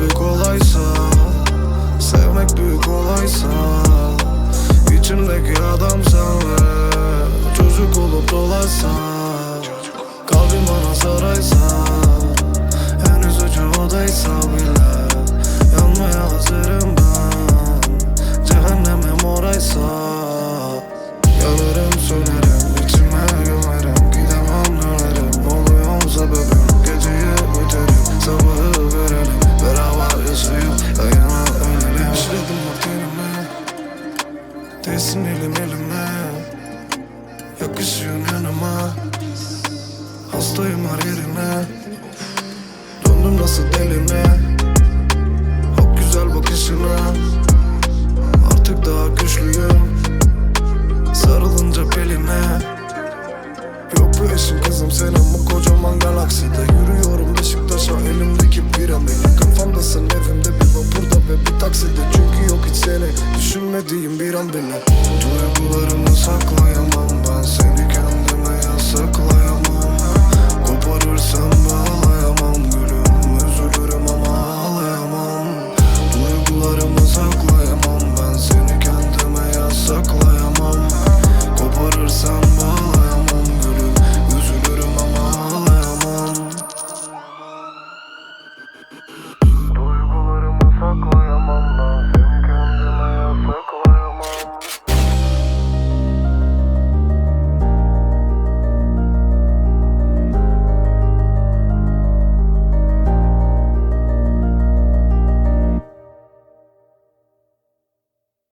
büyük olaysa Sevmek büyük olaysa İçimdeki adam sen ve Çocuk olup dolaşsan Kalbim bana saraysa Henüz ucu odaysa bile. Değsin elim elime. Yakışıyorsun yanıma. Hastayım her yerine Döndüm nasıl deline Bak güzel bakışına. Artık daha güçlüyüm. Sarılınca beline. Yok bu eşin kızım senin bu kocaman galaksi bile Duygularımı saklayamam ben seni kenara.